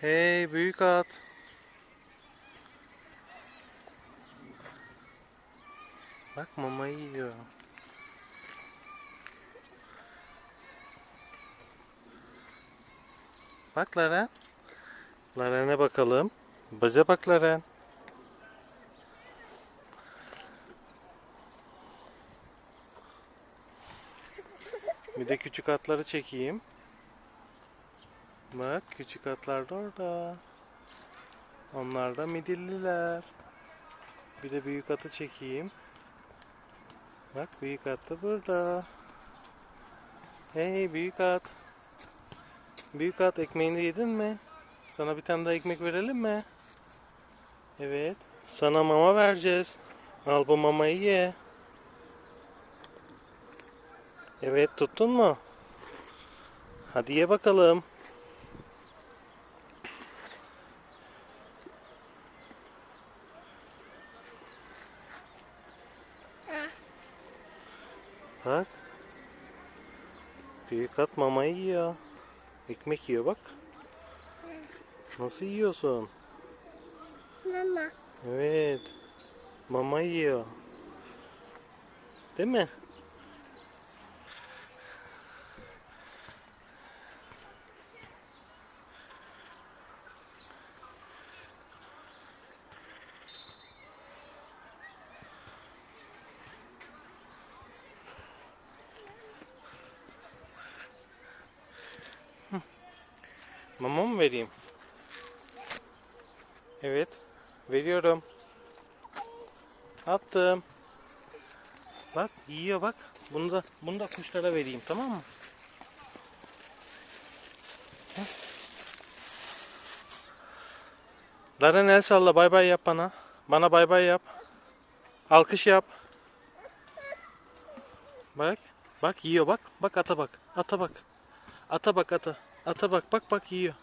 Hey büyük at. Bak mama yiyor. Bak Laren. Laren'e bakalım. Bize bak Laren. Bir de küçük atları çekeyim. Bak küçük atlar da orada. Onlar da midilliler. Bir de büyük atı çekeyim. Bak büyük at da burada. Hey büyük at. Büyük at ekmeğini yedin mi? Sana bir tane daha ekmek verelim mi? Evet. Sana mama vereceğiz. Al bu mamayı ye. Evet tuttun mu? Hadi ye bakalım. Bak. Büyük at mamayı yiyor. Ekmek yiyor bak. Nasıl yiyorsun? Mama. Evet. Mama yiyor. Değil mi? Mama mı vereyim? Evet. Veriyorum. Attım. Bak yiyor bak. Bunu da bunu da kuşlara vereyim tamam mı? Heh. Daren el salla bay bay yap bana. Bana bay bay yap. Alkış yap. Bak. Bak yiyor bak. Bak ata bak. Ata bak. Ata bak ata. Ata bak bak bak yiyor.